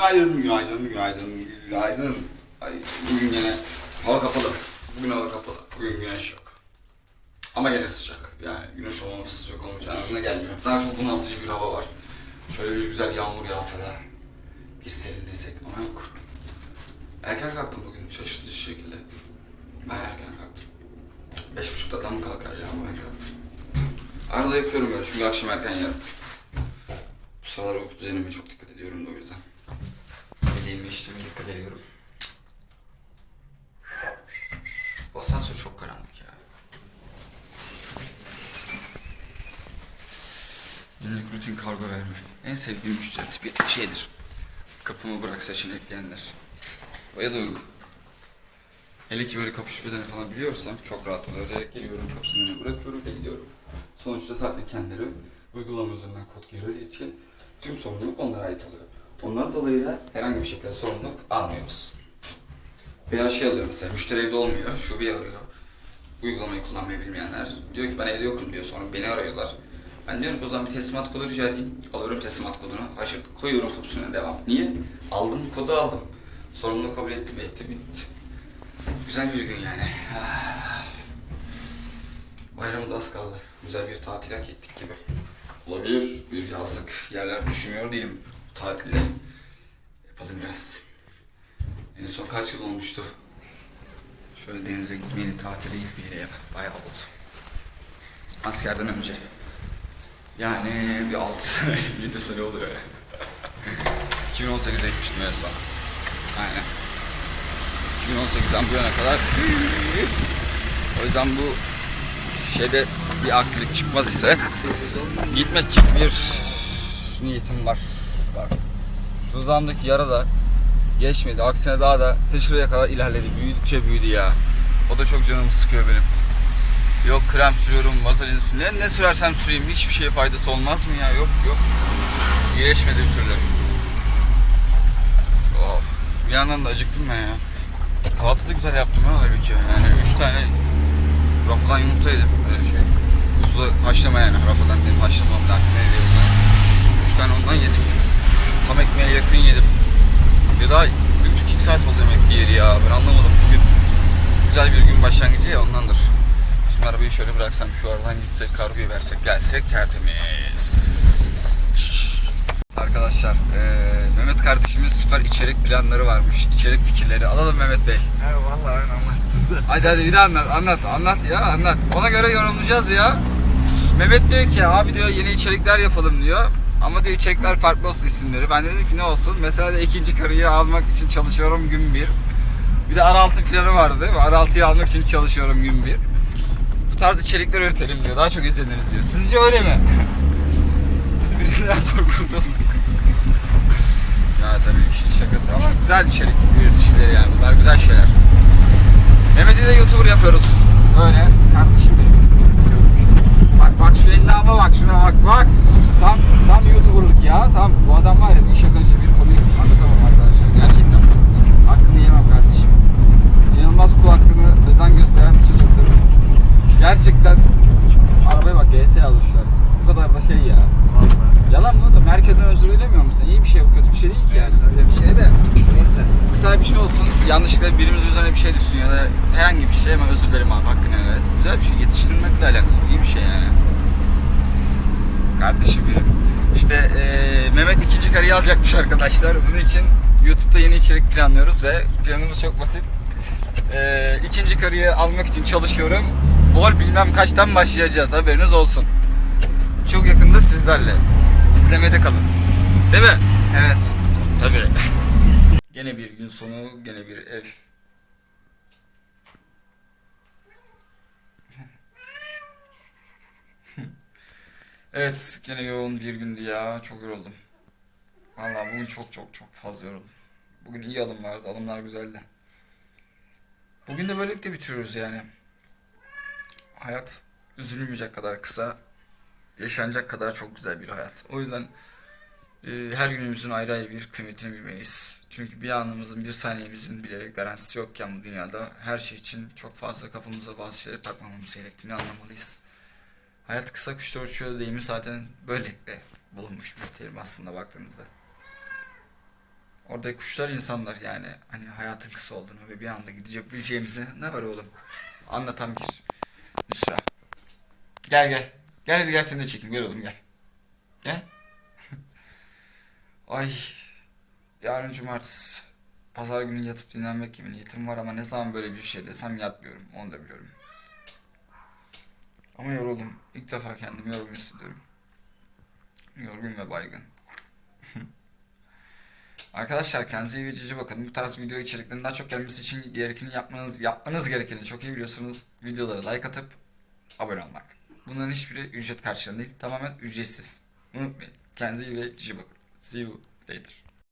Günaydın, günaydın, günaydın, günaydın. Ay, bugün yine hava kapalı. Bugün hava kapalı. Bugün güneş yok. Ama yine sıcak. Yani güneş olmaması sıcak olmayacak anlamına gelmiyor. Daha çok bunaltıcı bir hava var. Şöyle bir güzel yağmur yağsa da bir serinlesek ama yok. Erken kalktım bugün şaşırtıcı şekilde. Bayağı erken kalktım. Beş buçukta tam kalkar ya ama ben kalktım. Arada yapıyorum böyle çünkü akşam erken yattım. Bu sıralar uyku düzenime çok dikkat ediyorum da o yüzden. Yediğim içtiğime dikkat ediyorum. Bu asansör çok karanlık ya. Günlük rutin kargo verme. En sevdiğim müşteri tipi şeydir. Kapımı bırak seçenekleyenler. Bayılıyorum. Hele ki böyle kapış bedeni falan biliyorsam çok rahat oluyor. Direkt geliyorum kapısının önüne bırakıyorum ve gidiyorum. Sonuçta zaten kendileri uygulama üzerinden kod girdiği için tüm sorumluluk onlara ait oluyor. Ondan dolayı da herhangi bir şekilde sorumluluk almıyoruz. Veya şey alıyor mesela müşteri evde olmuyor, şu arıyor. Uygulamayı kullanmayı bilmeyenler diyor ki ben evde yokum diyor sonra beni arıyorlar. Ben diyorum ki o zaman bir teslimat kodu rica edeyim. Alıyorum teslimat kodunu, haşır koyuyorum kapısına devam. Niye? Aldım kodu aldım. Sorumluluğu kabul ettim, etti bitti. Güzel bir gün yani. Bayramı da az kaldı. Güzel bir tatil hak ettik gibi. Olabilir. Bir yazlık yerler düşünüyor değilim. Tatilde yapalım biraz. En son kaç yıl olmuştu? Şöyle denize gitmeyeli, tatile gitmeyeli ya. Bayağı oldu. Askerden önce. Yani bir 6 sene, 7 sene oluyor ya. 2018'e gitmiştim en son. Aynen. 2018'den bu yana kadar. O yüzden bu şeyde bir aksilik çıkmaz ise gitmek bir niyetim var. Var. Şu dudağımdaki yara da geçmedi. Aksine daha da dışarıya kadar ilerledi. Büyüdükçe büyüdü ya. O da çok canımı sıkıyor benim. Yok krem sürüyorum, vazelin sürüyorum. Ne, ne sürersem süreyim hiçbir şeye faydası olmaz mı ya? Yok yok. İyileşmedi bir türlü. Of. Bir yandan da acıktım ben ya. Kahvaltı da güzel yaptım ha halbuki. Yani üç tane rafadan yumurta yedim öyle şey. Suda haşlama yani rafadan dedim haşlama artık ne diyorsanız. Üç tane ondan yedim. Tam ekmeğe yakın yedim. Ya da bir buçuk iki saat oldu demek ki yeri ya. Ben anlamadım bugün. Güzel bir gün başlangıcı ya ondandır. Şimdi arabayı şöyle bıraksam şu aradan gitsek kargoyu versek gelsek tertemiz. Arkadaşlar eee, Mehmet kardeşimin süper içerik planları varmış. İçerik fikirleri. Alalım Mehmet Bey. Ha vallahi ben anlattım zaten. Hadi hadi bir daha anlat anlat anlat ya anlat. Ona göre yorumlayacağız ya. Mehmet diyor ki abi diyor yeni içerikler yapalım diyor. Ama diyor içerikler farklı olsun isimleri. Ben de dedim ki ne olsun. Mesela de ikinci karıyı almak için çalışıyorum gün bir. Bir de R6 planı vardı? R6'yı almak için çalışıyorum gün bir. Bu tarz içerikler üretelim diyor. Daha çok izleniriz diyor. Sizce öyle mi? Biz birinden zor kurtulduk. ya tabii işin şakası ama güzel içerik üreticileri yani. Bunlar güzel şeyler. Mehmet'i de YouTuber yapıyoruz. Böyle kardeşim benim. Bak bak şu endama bak. Tam tam YouTuber'lık ya. Tam bu adam var ya bir şakacı bir komik anlatamam arkadaşlar. Gerçekten. Hakkını yemem kardeşim. İnanılmaz kul hakkını özen gösteren bir çocuktur. Gerçekten arabaya bak GS yazmışlar. Bu kadar da şey ya. Vallahi. Yalan mı da merkezden özür dilemiyor musun? İyi bir şey yok, kötü bir şey değil ki yani. Öyle bir şey de neyse. Mesela bir şey olsun, yanlışlıkla birimiz üzerine bir şey düşsün ya da herhangi bir şey hemen özür dilerim abi hakkını helal et. Güzel bir şey, yetiştirmekle alakalı, iyi bir şey yani. Kardeşim benim. İşte eee, Mehmet ikinci karıyı alacakmış arkadaşlar. Bunun için YouTube'da yeni içerik planlıyoruz ve planımız çok basit. Eee ikinci karıyı almak için çalışıyorum. Vol bilmem kaçtan başlayacağız haberiniz olsun. Çok yakında sizlerle. İzlemede kalın. Değil mi? Evet. Tabii. gene bir gün sonu, gene bir ev. evet, gene yoğun bir gündü ya. Çok yoruldum. Vallahi bugün çok çok çok fazla yoruldum. Bugün iyi alım vardı, alımlar güzeldi. Bugün de böylelikle bitiriyoruz yani. Hayat üzülmeyecek kadar kısa, yaşanacak kadar çok güzel bir hayat. O yüzden ee, her günümüzün ayrı ayrı bir kıymetini bilmeliyiz. Çünkü bir anımızın, bir saniyemizin bile garantisi yokken bu dünyada her şey için çok fazla kafamıza bazı şeyleri takmamamız gerektiğini anlamalıyız. Hayat kısa kuşlar uçuyor deyimi zaten böylelikle bulunmuş bir terim aslında baktığınızda. Oradaki kuşlar insanlar yani. Hani hayatın kısa olduğunu ve bir anda gidecek bileceğimizi. Ne var oğlum? Anlatan bir. Gel gel. Gel hadi gel seni de çekeyim. Gel oğlum gel. Gel. Ay. Yarın cumartesi. Pazar günü yatıp dinlenmek gibi niyetim var ama ne zaman böyle bir şey desem yatmıyorum. Onu da biliyorum. Ama yoruldum. İlk defa kendimi yorgun hissediyorum. Yorgun ve baygın. Arkadaşlar kendinize iyi ve bakın. Bu tarz video içeriklerinin daha çok gelmesi için gerekeni yapmanız, yapmanız gerekeni çok iyi biliyorsunuz. Videolara like atıp abone olmak. Bunların hiçbiri ücret karşılığında değil. Tamamen ücretsiz. Unutmayın. Kendinize iyi ve bakın. See you later.